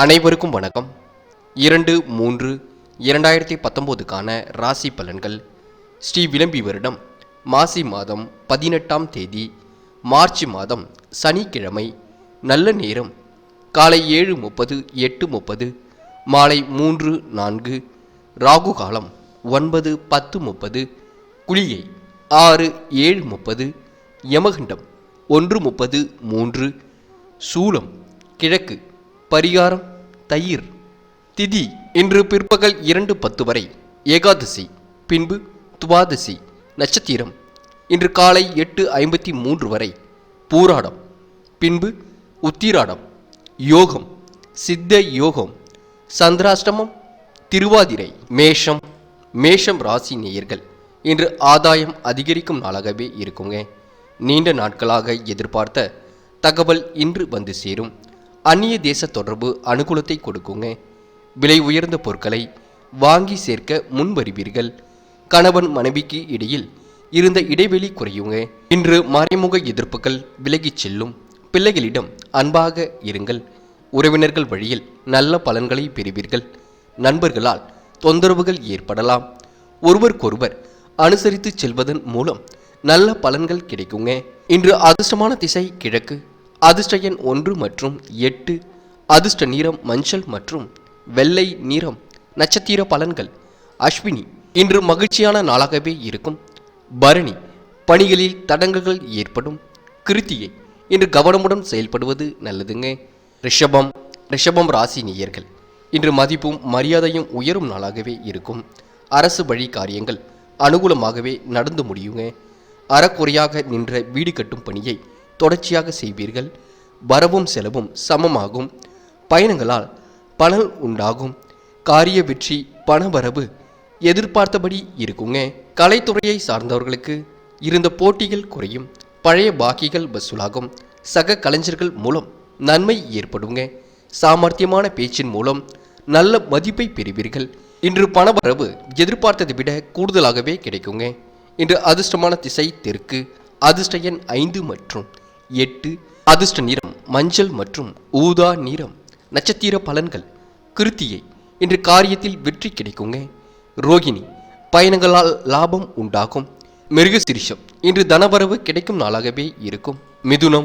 அனைவருக்கும் வணக்கம். இரண்டு மூன்று இரண்டாயிரத்தி பத்தொம்போதுக்கான ராசி பலன்கள். ஸ்ரீ விளம்பி வருடம் மாசி மாதம் பதினெட்டாம் தேதி மார்ச் மாதம் சனிக்கிழமை நல்ல நேரம் காலை ஏழு முப்பது எட்டு முப்பது மாலை மூன்று நான்கு ராகு காலம் ஒன்பது பத்து முப்பது குளிகை ஆறு ஏழு முப்பது யமகண்டம் ஒன்று முப்பது மூன்று சூலம் கிழக்கு பரிகாரம் தயிர் திதி இன்று பிற்பகல் இரண்டு பத்து வரை ஏகாதசி பின்பு துவாதசி நட்சத்திரம். இன்று காலை எட்டு ஐம்பத்தி மூன்று வரை பூராடம் பின்பு உத்திராடம் யோகம் சித்த யோகம் சந்திராஷ்டமம் திருவாதிரை மேஷம் மேஷம் ராசி நேயர்கள். இன்று ஆதாயம் அதிகரிக்கும் நாளாகவே இருக்குங்க. நீண்ட நாட்களாக எதிர்பார்த்த தகவல் இன்று வந்து சேரும். அந்நிய தேச தொடர்பு அனுகூலத்தை கொடுக்குங்க. விலை உயர்ந்த பொருட்களை வாங்கி சேர்க்க முன்வருவீர்கள். கணவன் மனைவிக்கு இடையில் இருந்த இடைவெளி குறையுங்க. இன்று மறைமுக எதிர்ப்புகள் விலகிச் செல்லும். பிள்ளைகளிடம் அன்பாக இருங்கள். உறவினர்கள் வழியில் நல்ல பலன்களை பெறுவீர்கள். நண்பர்களால் தொந்தரவுகள் ஏற்படலாம். ஒருவருக்கொருவர் அனுசரித்து செல்வதன் மூலம் நல்ல பலன்கள் கிடைக்குங்க. இன்று அதிர்ஷ்டமான திசை கிழக்கு. அதிர்ஷ்ட எண் ஒன்று மற்றும் எட்டு அதிர்ஷ்ட நிறம் மஞ்சள் மற்றும் வெள்ளை நிறம் நட்சத்திர பலன்கள். அஸ்வினி இன்று மகிழ்ச்சியான நாளாகவே இருக்கும். பரணி பணிகளில் தடங்குகள் ஏற்படும். கிருத்தியை இன்று கவனமுடன் செயல்படுவது நல்லதுங்க. ரிஷபம் ரிஷபம் ராசி நேயர்கள் இன்று மதிப்பும் மரியாதையும் உயரும் நாளாகவே இருக்கும். அரசு வழி காரியங்கள் அனுகூலமாகவே நடந்து முடியுங்க. அறக்குறையாக நின்ற வீடு கட்டும் பணியை தொடர்ச்சியாக செய்வீர்கள். வரவும் செலவும் சமமாகும். பயணங்களால் பலன் உண்டாகும். காரிய வெற்றி பணவரவு எதிர்பார்த்தபடி இருக்குங்க. கலைத்துறையை சார்ந்தவர்களுக்கு இருந்த போட்டிகள் குறையும். பழைய பாக்கிகள் வசூலாகும். சக கலைஞர்கள் மூலம் நன்மை ஏற்படுங்க. சாமர்த்தியமான பேச்சின் மூலம் நல்ல மதிப்பை பெறுவீர்கள். இன்று பணவரவு எதிர்பார்த்ததை விட கூடுதலாகவே கிடைக்குங்க. இன்று அதிர்ஷ்டமான திசை தெற்கு அதிர்ஷ்ட எண் ஐந்து மற்றும் எட்டு அதிர்ஷ்ட நிறம் மஞ்சள் மற்றும் ஊதா நிறம் நட்சத்திர பலன்கள் கிருத்தியை. இன்று காரியத்தில் வெற்றி கிடைக்குங்க. ரோகிணி பயணங்களால் லாபம் உண்டாகும். மிருகசிரிஷம் இன்று தனவரவு கிடைக்கும் நாளாகவே இருக்கும். மிதுனம்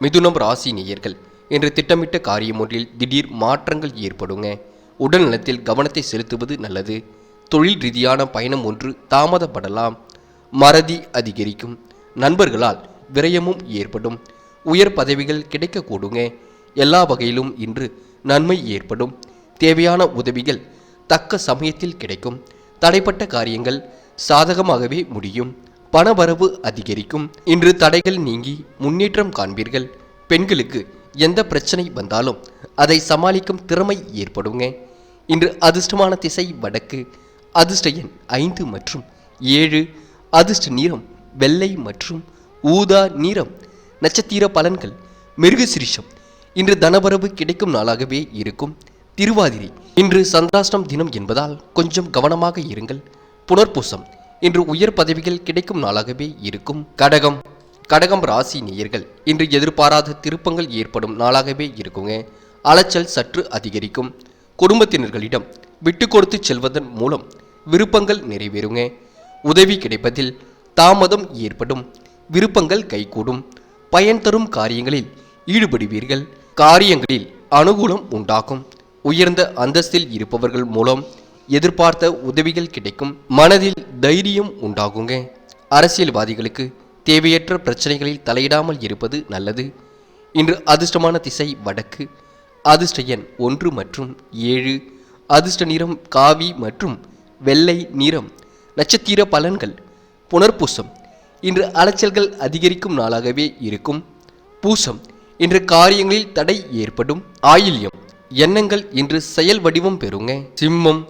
மிதுனம் ராசி நேயர்கள் இன்று திட்டமிட்ட காரியம் ஒன்றில் திடீர் மாற்றங்கள் ஏற்படுங்க. உடல் நலத்தில் கவனத்தை செலுத்துவது நல்லது. தொழில் ரீதியான பயணம் ஒன்று தாமதப்படலாம். மறதி அதிகரிக்கும். நண்பர்களால் விரயமும் ஏற்படும். உயர் பதவிகள் கிடைக்கக்கூடுங்க. எல்லா வகையிலும் இன்று நன்மை ஏற்படும். தேவையான உதவிகள் தக்க சமயத்தில் கிடைக்கும். தடைப்பட்ட காரியங்கள் சாதகமாகவே முடியும். பணவரவு அதிகரிக்கும். இன்று தடைகள் நீங்கி முன்னேற்றம் காண்பீர்கள். பெண்களுக்கு எந்த பிரச்சனை வந்தாலும் அதை சமாளிக்கும் திறமை ஏற்படுங்க. இன்று அதிர்ஷ்டமான திசை வடக்கு அதிர்ஷ்ட எண் ஐந்து மற்றும் ஏழு அதிர்ஷ்ட நிறம் வெள்ளை மற்றும் ஊதா நிறம் நட்சத்திர பலன்கள் மிருகசிரிஷம் இன்று தனபரவு கிடைக்கும் நாளாகவே இருக்கும் திருவாதிரை. இன்று சந்திராஷ்டம் தினம் என்பதால் கொஞ்சம் கவனமாக இருங்கள். புனர்பூசம். இன்று உயர் பதவிகள் கிடைக்கும் நாளாகவே இருக்கும் கடகம். கடகம் ராசி நேயர்கள் இன்று எதிர்பாராத திருப்பங்கள் ஏற்படும் நாளாகவே இருக்குங்க. அலைச்சல் சற்று அதிகரிக்கும். குடும்பத்தினர்களிடம் விட்டு கொடுத்து செல்வதன் மூலம் விருப்பங்கள் நிறைவேறுங்க. உதவி கிடைப்பதில் தாமதம் ஏற்படும். விருப்பங்கள் கைகூடும். பயன் தரும் காரியங்களில் ஈடுபடுவீர்கள். காரியங்களில் அனுகூலம் உண்டாகும். உயர்ந்த அந்தஸ்தில் இருப்பவர்கள் மூலம் எதிர்பார்த்த உதவிகள் கிடைக்கும். மனதில் தைரியம் உண்டாகுங்க. அரசியல்வாதிகளுக்கு தேவையற்ற பிரச்சனைகளில் தலையிடாமல் இருப்பது நல்லது. இன்று அதிர்ஷ்டமான திசை வடக்கு. அதிர்ஷ்ட எண் ஒன்று மற்றும் ஏழு. அதிர்ஷ்ட நிறம் காவி மற்றும் வெள்ளை நிறம். நட்சத்திர பலன்கள். புனர்பூசம். இன்று அலைச்சல்கள் அதிகரிக்கும் நாளாகவே இருக்கும். பூசம் இன்று காரியங்களில் தடை ஏற்படும். ஆயில்யம் எண்ணங்கள் இன்று செயல் வடிவம் பெறுங்க. சிம்மம்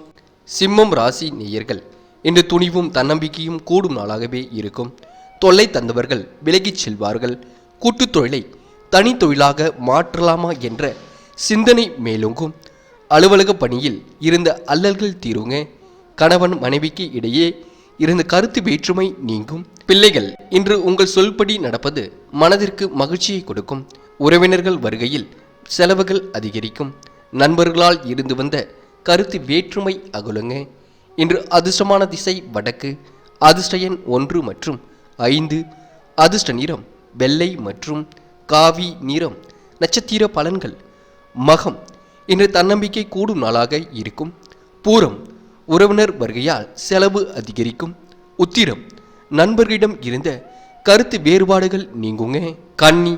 சிம்மம் ராசி நேயர்கள் இன்று துணிவும் தன்னம்பிக்கையும் கூடும் நாளாகவே இருக்கும். தொல்லை தந்தவர்கள் விலகிச் செல்வார்கள். கூட்டுத் தொழிலை தனி தொழிலாக மாற்றலாமா என்ற சிந்தனை மேலோங்கும். அலுவலக பணியில் இருந்த அல்லல்கள் தீருங்க. கணவன் மனைவிக்கு இடையே இருந்த கருத்து வேற்றுமை நீங்கும். பிள்ளைகள் இன்று உங்கள் சொல்படி நடப்பது மனதிற்கு மகிழ்ச்சியை கொடுக்கும். உறவினர்கள் வருகையில் செலவுகள் அதிகரிக்கும். நண்பர்களால் இருந்து வந்த கருத்து வேற்றுமை அகலுங்க. இன்று அதிர்ஷ்டமான திசை வடக்கு அதிர்ஷ்ட எண் ஒன்று மற்றும் ஐந்து அதிர்ஷ்ட நிறம் வெள்ளை மற்றும் காவி நிறம் நட்சத்திர பலன்கள். மகம் இன்று தன்னம்பிக்கை கூடும் நாளாக இருக்கும். பூரம் உறவினர் வருகையால் செலவு அதிகரிக்கும். உத்திரம் நண்பர்களிடம் இருந்த கருத்து வேறுபாடுகள் நீங்குங்க. கன்னி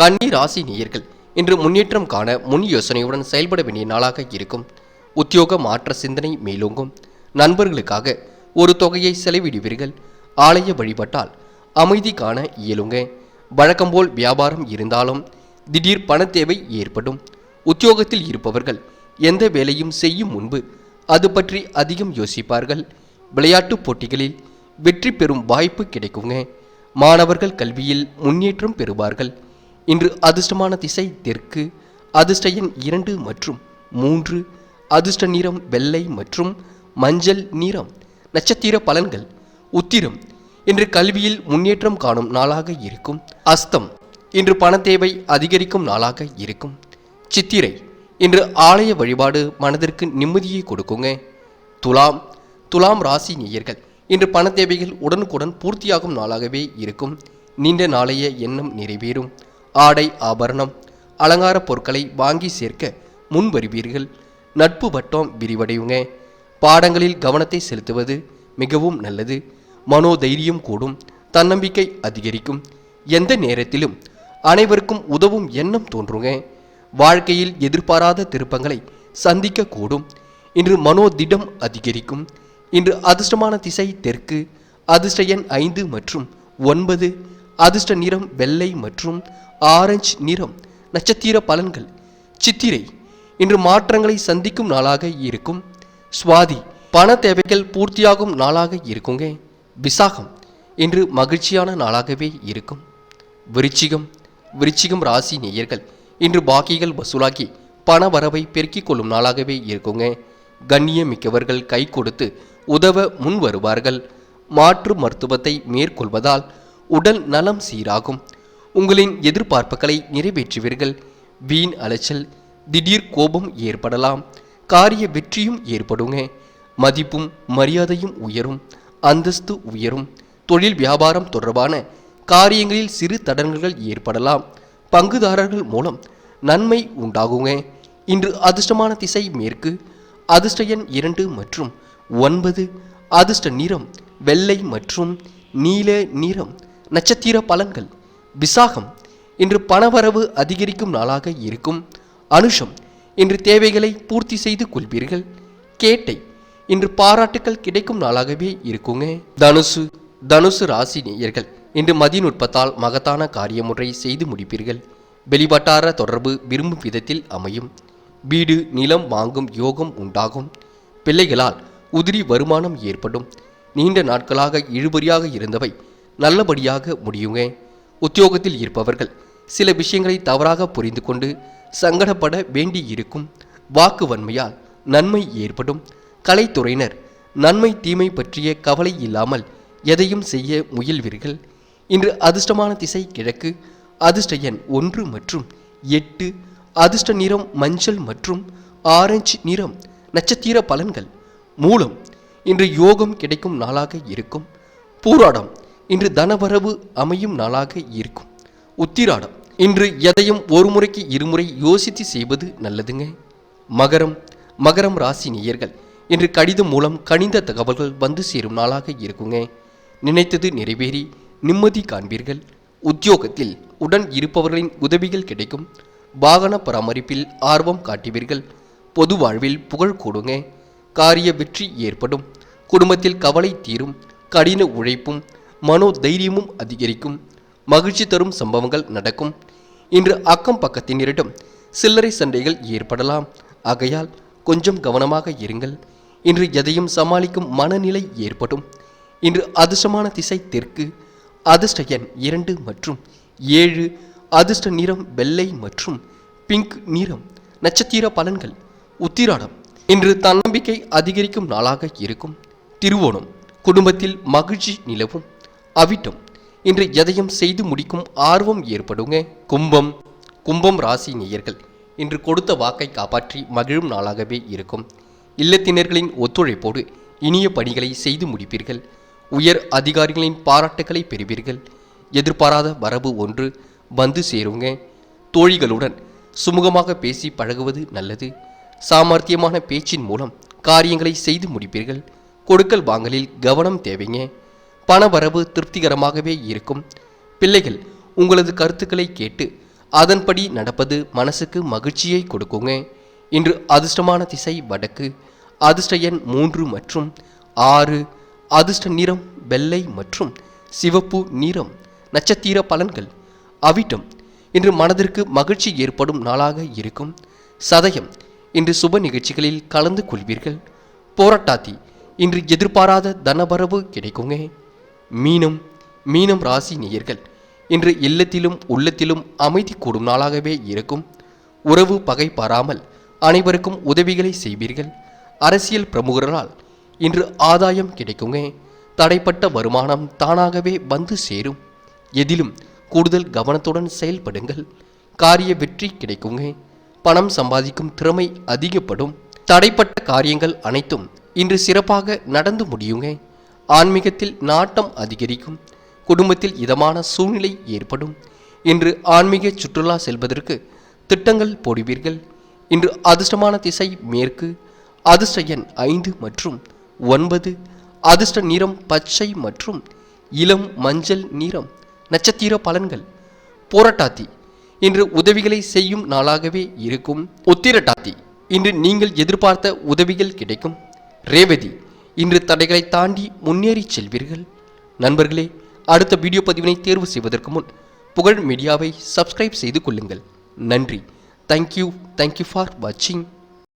கன்னி ராசி நேயர்கள் இன்று முன்னேற்றம் காண முன் யோசனையுடன் செயல்பட வேண்டிய நாளாக இருக்கும். உத்தியோக மாற்ற சிந்தனை மேலோங்கும். நண்பர்களுக்காக ஒரு தொகையை செலவிடுவீர்கள். ஆலய வழிபட்டால் அமைதி காண இயலுங்க. வழக்கம்போல் வியாபாரம் இருந்தாலும் திடீர் பண தேவை ஏற்படும். உத்தியோகத்தில் இருப்பவர்கள் எந்த வேலையும் செய்யும் முன்பு அது பற்றி அதிகம் யோசிப்பார்கள். விளையாட்டுப் போட்டிகளில் வெற்றி பெறும் வாய்ப்பு கிடைக்குங்க. மாணவர்கள் கல்வியில் முன்னேற்றம் பெறுவார்கள். இன்று அதிர்ஷ்டமான திசை தெற்கு அதிர்ஷ்ட எண் இரண்டு மற்றும் மூன்று அதிர்ஷ்ட நிறம் வெள்ளை மற்றும் மஞ்சள் நிறம் நட்சத்திர பலன்கள் உத்திரம். இன்று கல்வியில் முன்னேற்றம் காணும் நாளாக இருக்கும். அஸ்தம். இன்று பண தேவை அதிகரிக்கும் நாளாக இருக்கும். சித்திரை. இன்று ஆலய வழிபாடு மனதிற்கு நிம்மதியை கொடுக்குங்க. துலாம் துலாம் ராசி நேயர்கள் இன்று பண தேவைகள் உடனுக்குடன் பூர்த்தியாகும் நாளாகவே இருக்கும். நீண்ட நாளைய எண்ணம் நிறைவேறும். ஆடை ஆபரணம் அலங்கார பொருட்களை வாங்கி சேர்க்க முன் வருவீர்கள். நட்பு வட்டம் விரிவடையுங்க. பாடங்களில் கவனத்தை செலுத்துவது மிகவும் நல்லது. மனோதைரியம் கூடும். தன்னம்பிக்கை அதிகரிக்கும். எந்த நேரத்திலும் அனைவருக்கும் உதவும் எண்ணம் தோன்றுங்க. வாழ்க்கையில் எதிர்பாராத திருப்பங்களை சந்திக்க கூடும் இன்று மனோதிடம் அதிகரிக்கும். இன்று அதிர்ஷ்டமான திசை தெற்கு. அதிர்ஷ்ட எண் ஐந்து மற்றும் ஒன்பது. அதிர்ஷ்ட நிறம் வெள்ளை மற்றும் ஆரஞ்சு நிறம் நட்சத்திர பலன்கள். சித்திரை. இன்று மாற்றங்களை சந்திக்கும் நாளாக இருக்கும். சுவாதி. பண தேவைகள் பூர்த்தியாகும் நாளாக இருக்குங்க. விசாகம். இன்று மகிழ்ச்சியான நாளாகவே இருக்கும். விருச்சிகம். விருச்சிகம் ராசி நேயர்கள். இன்று பாக்கிகள் வசூலாகி பண வரவை பெருக்கிக் கொள்ளும் நாளாகவே இருக்குங்க. கண்ணியமிக்கவர்கள் கை கொடுத்து உதவ முன் வருவார்கள். மாற்று மருத்துவத்தை மேற்கொள்வதால் உடல் நலம் சீராகும். உங்களின் எதிர்பார்ப்புகளை நிறைவேற்றுவீர்கள். வீண் அலைச்சல் திடீர் கோபம் ஏற்படலாம். காரிய வெற்றியும் ஏற்படுங்க. மதிப்பும் மரியாதையும் உயரும். அந்தஸ்து உயரும். தொழில் வியாபாரம் தொடர்பான காரியங்களில் சிறு தடங்கல்கள் ஏற்படலாம். பங்குதாரர்கள் மூலம் நன்மை உண்டாகுங்க. இன்று அதிர்ஷ்டமான திசை மேற்கு அதிர்ஷ்ட எண் இரண்டு மற்றும் ஒன்பது. அதிர்ஷ்ட நிறம் வெள்ளை மற்றும் நீல நிறம். நட்சத்திர பலன்கள். விசாகம் இன்று பணவரவு அதிகரிக்கும் நாளாக இருக்கும். அனுஷம் இன்று தேவைகளை பூர்த்தி செய்து கொள்வீர்கள். கேட்டை இன்று பாராட்டுக்கள் கிடைக்கும் நாளாகவே இருக்குங்க. தனுசு தனுசு ராசி நேயர்கள் இன்று மதிநுட்பத்தால் மகத்தான காரியமுறை செய்து முடிப்பீர்கள். வெளிவட்டார தொடர்பு விரும்பும் விதத்தில் அமையும். வீடு நிலம் வாங்கும் யோகம் உண்டாகும். பிள்ளைகளால் உதிரி வருமானம் ஏற்படும். நீண்ட நாட்களாக இழுபறியாக இருந்தவை நல்லபடியாக முடியுங்க உத்தியோகத்தில் இருப்பவர்கள் சில விஷயங்களை தவறாக புரிந்து கொண்டு சங்கடப்பட வேண்டியிருக்கும் வாக்கு வன்மையால் நன்மை ஏற்படும். கலைத்துறையினர் நன்மை தீமை பற்றிய கவலை இல்லாமல் எதையும் செய்ய முயல்வீர்கள். இன்று அதிர்ஷ்டமான திசை கிழக்கு அதிர்ஷ்ட எண் ஒன்று மற்றும் எட்டு அதிர்ஷ்ட நிறம் மஞ்சள் மற்றும் ஆரஞ்சு நிறம் நட்சத்திர பலன்கள் மூலம் இன்று யோகம் கிடைக்கும் நாளாக இருக்கும். பூராடம் இன்று தனவரவு அமையும் நாளாக இருக்கும். உத்திராடம் இன்று எதையும் ஒரு முறைக்கு இருமுறை யோசித்து செய்வது நல்லதுங்க. மகரம் மகரம் ராசி நேயர்கள் இன்று கடிதம் மூலம் கணித தகவல்கள் வந்து சேரும் நாளாக இருக்குங்க. நினைத்தது நிறைவேறி நிம்மதி காண்பீர்கள். உத்தியோகத்தில் உடன் இருப்பவர்களின் உதவிகள் கிடைக்கும். வாகன பராமரிப்பில் ஆர்வம் காட்டுவீர்கள். பொது வாழ்வில் புகழ் கூடுங்க. காரிய வெற்றி ஏற்படும். குடும்பத்தில் கவலை தீரும். கடின உழைப்பும் மனோ தைரியமும் அதிகரிக்கும். மகிழ்ச்சி தரும் சம்பவங்கள் நடக்கும். இன்று அக்கம் பக்கத்தினரிடம் சில்லறை சண்டைகள் ஏற்படலாம். ஆகையால் கொஞ்சம் கவனமாக இருங்கள். இன்று எதையும் சமாளிக்கும் மனநிலை ஏற்படும். இன்று அதிர்ஷ்டமான திசை தெற்கு அதிர்ஷ்ட எண் இரண்டு மற்றும் ஏழு அதிர்ஷ்ட நிறம் வெள்ளை மற்றும் பிங்க் நிறம். நட்சத்திர பலன்கள். உத்திராடம். இன்று தன்னம்பிக்கை அதிகரிக்கும் நாளாக இருக்கும். திருவோணம். குடும்பத்தில் மகிழ்ச்சி நிலவும். அவிட்டம். இன்று எதையும் செய்து முடிக்கும் ஆர்வம் ஏற்படுங்க. கும்பம். கும்பம் ராசி நேயர்கள். இன்று கொடுத்த வாக்கை காப்பாற்றி மகிழும் நாளாகவே இருக்கும். இல்லத்தினர்களின் ஒத்துழைப்போடு இனிய பணிகளை செய்து முடிப்பீர்கள். உயர் அதிகாரிகளின் பாராட்டுகளை பெறுவீர்கள். எதிர்பாராத வரவு ஒன்று வந்து சேருங்க. தோழிகளுடன் சுமூகமாக பேசி பழகுவது நல்லது. சாமர்த்தியமான பேச்சின் மூலம் காரியங்களை செய்து முடிப்பீர்கள். கொடுக்கல் வாங்கலில் கவனம் தேவைங்க. பணவரவு திருப்திகரமாகவே இருக்கும். பிள்ளைகள் உங்களது கருத்துக்களை கேட்டு அதன்படி நடப்பது மனசுக்கு மகிழ்ச்சியை கொடுக்குங்க. இன்று அதிர்ஷ்டமான திசை வடக்கு. அதிர்ஷ்ட எண் மூன்று மற்றும் ஆறு அதிர்ஷ்ட நிறம் வெள்ளை மற்றும் சிவப்பு நிறம் நட்சத்திர பலன்கள். அவிட்டம். இன்று மனதிற்கு மகிழ்ச்சி ஏற்படும் நாளாக இருக்கும். சதயம். இன்று சுப நிகழ்ச்சிகளில் கலந்து கொள்வீர்கள். போராட்டாத்தி இன்று எதிர்பாராத தனபரவு கிடைக்குங்க மீனம். மீனம் ராசி நேயர்கள். இன்று இல்லத்திலும் உள்ளத்திலும் அமைதி கூடும் நாளாகவே இருக்கும். உறவு பகை பாராமல் அனைவருக்கும் உதவிகளை செய்வீர்கள். அரசியல் பிரமுகர்களால் இன்று ஆதாயம் கிடைக்குங்க தடைப்பட்ட வருமானம் தானாகவே வந்து சேரும். எதிலும் கூடுதல் கவனத்துடன் செயல்படுங்கள். காரிய வெற்றி கிடைக்குங்க பணம் சம்பாதிக்கும் திறமை அதிகப்படும். தடைப்பட்ட காரியங்கள் அனைத்தும் இன்று சிறப்பாக நடந்து முடியுங்க ஆன்மீகத்தில் நாட்டம் அதிகரிக்கும். குடும்பத்தில் இதமான சூழ்நிலை ஏற்படும். இன்று ஆன்மீக சுற்றுலா செல்வதற்கு திட்டங்கள் போடுவீர்கள். இன்று அதிர்ஷ்டமான திசை மேற்கு அதிர்ஷ்ட எண் ஐந்து மற்றும் ஒன்பது அதிர்ஷ்ட நிறம் பச்சை மற்றும் இளம் மஞ்சள் நிறம் நட்சத்திர பலன்கள். போராட்டாத்தி இன்று உதவிகளை செய்யும் நாளாகவே இருக்கும். உத்திரட்டாத்தி இன்று நீங்கள் எதிர்பார்த்த உதவிகள் கிடைக்கும். ரேவதி இன்று தடைகளை தாண்டி முன்னேறி செல்வீர்கள். நண்பர்களே அடுத்த வீடியோ பதிவினை தேர்வு செய்வதற்கு முன் புகழ் மீடியாவை சப்ஸ்கிரைப் செய்து கொள்ளுங்கள். நன்றி. தேங்க்யூ தேங்க்யூ ஃபார் வாட்சிங்